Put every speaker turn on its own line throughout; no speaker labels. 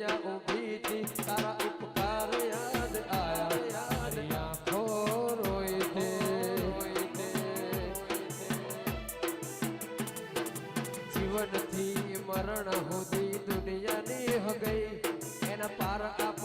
ત્યાં થી તારા ઉપકાર યાદ આયા યાદ આંખો દે જીવનથી મરણ સુધી દુનિયાની હગઈ એના પાર આપણો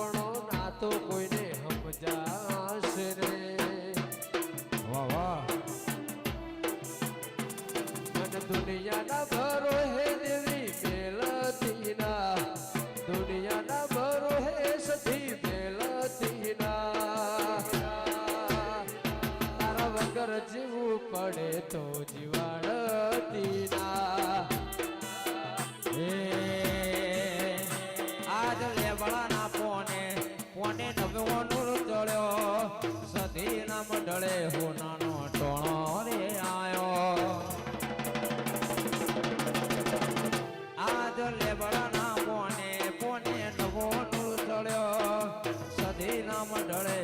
હોનાનો ટોણો રે પોને પોને નવો ચડ્યો. સધી ઢળે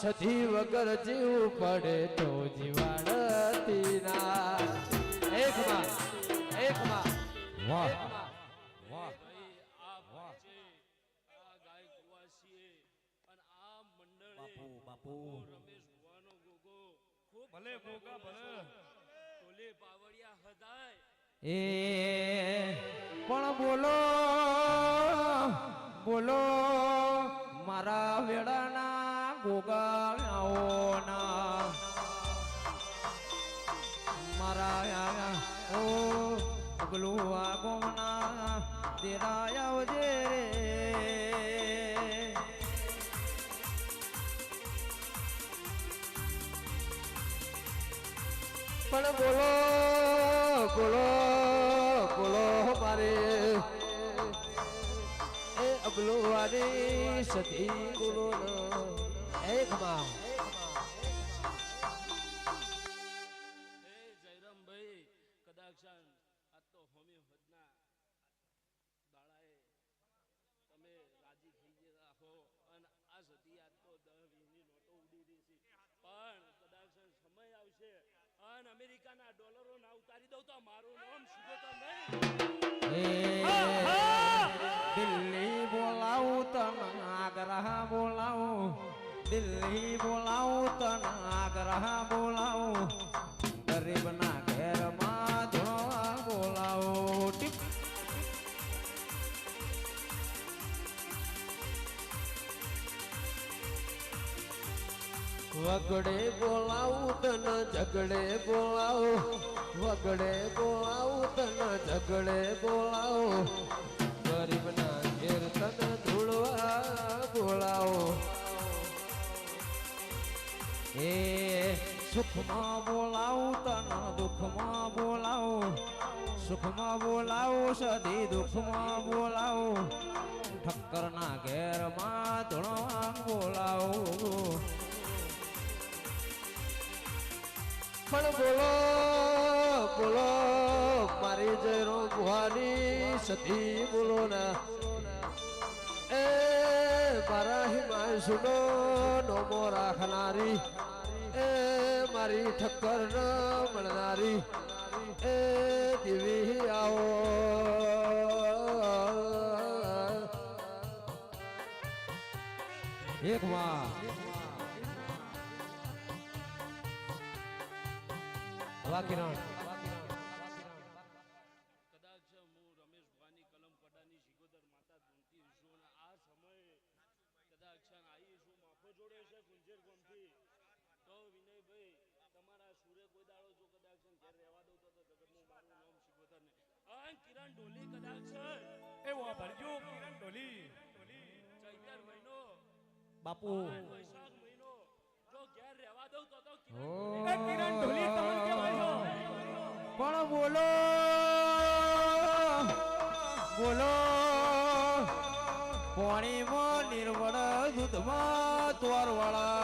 સધી વગર જીવ પડે તો જીવાડતીના એક માં
એક
માં.
વાહ.
ભાઈ આ વચ્ચે આ ગાયક કુવાસીએ. અને આ મંડળે
બાપુ, બાપુ.
રમેશ ભવાનો ગોગો ખૂબ
ભલે ગોગા ભલે.
ટોલે બાવળિયા હદાય.
એ પણ બોલો બોલો મારા વેળાના ગોગાઓના મારા ઓ પગલું આગોના તેરા આવજે રે.
પણ બોલો બોલો બોલો મારે. એ અબલો વારી સતી બોલો એકમાં
એ જયરામભાઈ કદાચ આ તો હોમી હદના દાડાએ તમે રાજી થઈ ગયા હો અને આ સતી આ તો વીસની નોટો ઉડી રહી છે. પણ કદાચ સમય આવશે અને અમેરિકાના ડોલરો ના ઉતારી દઉં તો મારું નામ સીધો તો નહીં.
દિલ્હી બોલાવું તને આગ્રા બોલાવું દિલ્હી બોલાવું તને આગ્રા બોલાવું. ગરીબના ઘેરમાં ધોળા બોલાવું. ટીપ
વગડે બોલાવું તન ઝગડે બોલાવું. વગડે બોલાવું તન ઝગડે બોલાવું. ગરીબના ઘેર તન ધૂળવા બોલાવો.
એ, સુખમાં બોલાવું, તન દુઃખમાં બોલાવું. સુખમાં બોલાવું, સદી દુઃખમાં બોલાવું. ઠક્કરના ઘેરમાં ધોળવા બોલાવું.
પણ બોલો બોલો, મારી જયરો ગુહાની સતી બોલો ના. એ મારા હિમાય સુનો નોમો રાખનારી. એ મારી ઠક્કર ન મળનારી. એ દેવી આવો.
એક વાર વાહ
વિનયભાઈ તમારા સુરે કોઈ દાડો જો કદાચ ઘેર રહેવા દઉં તો તો જગતનું મારું નામ શિકોદર ને અન કિરણ ઢોલી કદાચ
એ વાપરજો કિરણ ઢોલી
ચૈતર મહિનો.
બાપુ.
વૈશાખ મહિનો. જો ઘેર રહેવા દઉં તો તો કિરણ
એ તમને કહેવાય
પણ બોલો. બોલો. પાણીમાં નિર્મળ દૂધમાં તોરવાળાના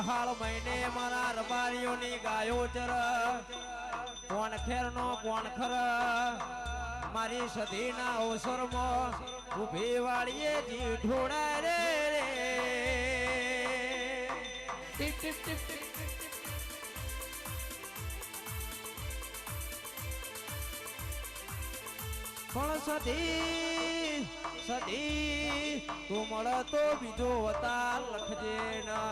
અહાળ મહિને મારા રબારીઓની ગાયો ચર. કોણ ખેર નો કોણ ખર. મારી સદીના અવસરમાં ઊભી વાળીએ જીઠોડા રે રે.
ટીપ ટીપ ટીપ ટીપ
પણ સધી સધી તું મળતો બીજો અવતાર લખજે ના.